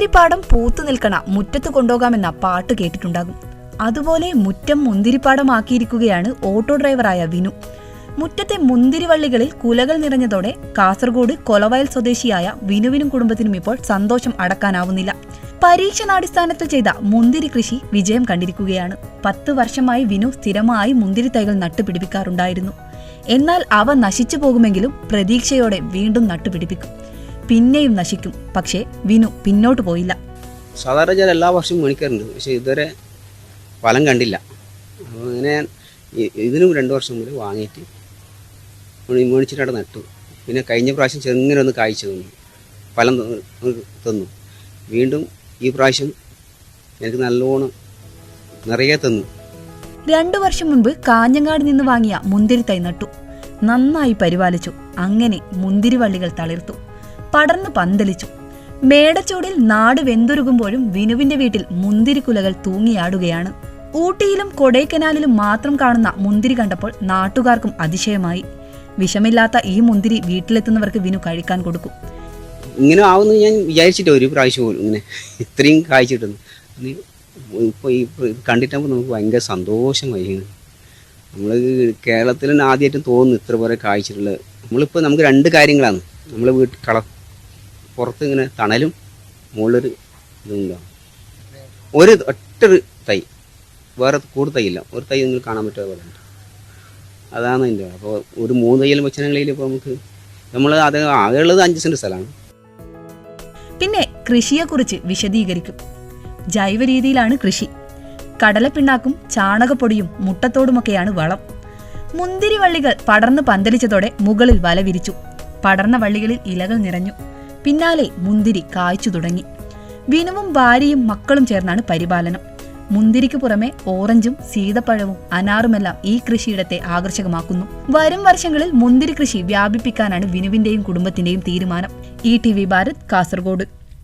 മുന്തിരിപ്പാടം പൂത്തു നിൽക്കണ മുറ്റത്ത് കൊണ്ടുപോകാമെന്ന പാട്ട് കേട്ടിട്ടുണ്ടാകും. അതുപോലെ മുറ്റം മുന്തിരിപ്പാടമാക്കിയിരിക്കുകയാണ് ഓട്ടോ ഡ്രൈവറായ വിനു. മുറ്റത്തെ മുന്തിരിവള്ളികളിൽ കുലകൾ നിറഞ്ഞതോടെ കാസർഗോഡ് കൊലവയൽ സ്വദേശിയായ വിനുവിനും കുടുംബത്തിനും ഇപ്പോൾ സന്തോഷം അടക്കാനാവുന്നില്ല. പരീക്ഷണാടിസ്ഥാനത്തിൽ ചെയ്ത മുന്തിരി കൃഷി വിജയം കണ്ടിരിക്കുകയാണ്. പത്ത് വർഷമായി വിനു സ്ഥിരമായി മുന്തിരി തൈകൾ നട്ടുപിടിപ്പിക്കാറുണ്ടായിരുന്നു. എന്നാൽ അവ നശിച്ചു പോകുമെങ്കിലും പ്രതീക്ഷയോടെ വീണ്ടും നട്ടുപിടിപ്പിക്കും. പിന്നെയും നശിക്കും. പക്ഷേ വിനു പിന്നോട്ട് പോയില്ല. സാധാരണ ഞാൻ എല്ലാ വർഷവും മേടിക്കാറുണ്ട്. പക്ഷേ ഇതുവരെ ഫലം കണ്ടില്ല. അങ്ങനെ ഇതിനും രണ്ട് വർഷം മുതൽ വാങ്ങിയിട്ട് മേടി- മേടിച്ചിട്ട് നട്ടു പിന്നെ കഴിഞ്ഞ പ്രാവശ്യം ചെറുങ്ങനെ ഒന്ന് കായ്ച്ചു തന്നു. ഫലം തന്നു. വീണ്ടും ഈ പ്രാവശ്യം എനിക്ക് നല്ലോണം നിറയെ തന്നു. രണ്ടു വർഷം മുൻപ് കാഞ്ഞങ്ങാട് നിന്ന് വാങ്ങിയ മുന്തിരി തൈ നട്ടു. നന്നായി പരിപാലിച്ചു. അങ്ങനെ മുന്തിരിവള്ളികൾ തളിർത്തു. പടർന്ന് പന്തലിച്ചു. മേടച്ചൂടിൽ നാട് വെന്തുരുകുമ്പോഴും വിനുവിന്റെ വീട്ടിൽ മുന്തിരിക്കുലകൾ തൂങ്ങിയാടുകയാണ്. ഊട്ടിയിലും കൊടൈക്കനാലിലും മാത്രം കാണുന്ന മുന്തിരി കണ്ടപ്പോൾ നാട്ടുകാർക്കും അതിശയമായി. വിഷമില്ലാത്ത ഈ മുന്തിരി വീട്ടിലെത്തുന്നവർക്ക് വിനു കഴിക്കാൻ കൊടുക്കും. ഇങ്ങനെ ആവുമെന്ന് ഞാൻ വിചാരിച്ചിട്ട് ഒരു പ്രാവശ്യം പോലും ഇങ്ങനെ ഇത്രയും കായ്ച്ചിട്ടുണ്ട് ഇപ്പോൾ ഈ കണ്ടിട്ടാകുമ്പോൾ നമുക്ക് ഭയങ്കര സന്തോഷമായി നമ്മൾ കേരളത്തിൽ ആദ്യമായിട്ടും തോന്നുന്നു ഇത്ര പോലെ കായ്ച്ചിട്ടുള്ളത് നമ്മളിപ്പോൾ നമുക്ക് രണ്ട് കാര്യങ്ങളാണ്. നമ്മൾ വീട്ടിൽ കള പുറത്ത് ഇങ്ങനെ തണലും മുകളിലൊരു ഇതുണ്ടാവും ഒരു ഒറ്റൊരു തൈ. വേറെ കൂടുതൽ ഇല്ല ഒരു തൈ നിങ്ങൾ കാണാൻ പറ്റാതെ പോലെ ഉണ്ട്. അതാണ് അതിന്റെ അപ്പോൾ ഒരു മൂന്ന് തയ്യലും വെച്ചാണെങ്കിൽ ഇപ്പോൾ നമുക്ക് നമ്മൾ അത് ആകെയുള്ളത് അഞ്ച് സെന്റ് സ്ഥലമാണ്. പിന്നെ കൃഷിയെക്കുറിച്ച് വിശദീകരിക്കും. ജൈവ രീതിയിലാണ് കൃഷി. കടലപ്പിണ്ണാക്കും ചാണകപ്പൊടിയും മുട്ടത്തോടുമൊക്കെയാണ് വളം. മുന്തിരി വള്ളികൾ പടർന്ന് പന്തലിച്ചതോടെ മുകളിൽ വല വിരിച്ചു പടർന്ന വള്ളികളിൽ ഇലകൾ നിറഞ്ഞു. പിന്നാലെ മുന്തിരി കായ്ച്ചു തുടങ്ങി. വിനുവും ഭാര്യയും മക്കളും ചേർന്നാണ് പരിപാലനം. മുന്തിരിക്ക് പുറമെ ഓറഞ്ചും സീതപ്പഴവും അനാറുമെല്ലാം ഈ കൃഷിയിടത്തെ ആകർഷകമാക്കുന്നു. വരും വർഷങ്ങളിൽ മുന്തിരി കൃഷി വ്യാപിപ്പിക്കാനാണ് വിനുവിന്റെയും കുടുംബത്തിന്റെയും തീരുമാനം. E T V Bharat Kasaragod.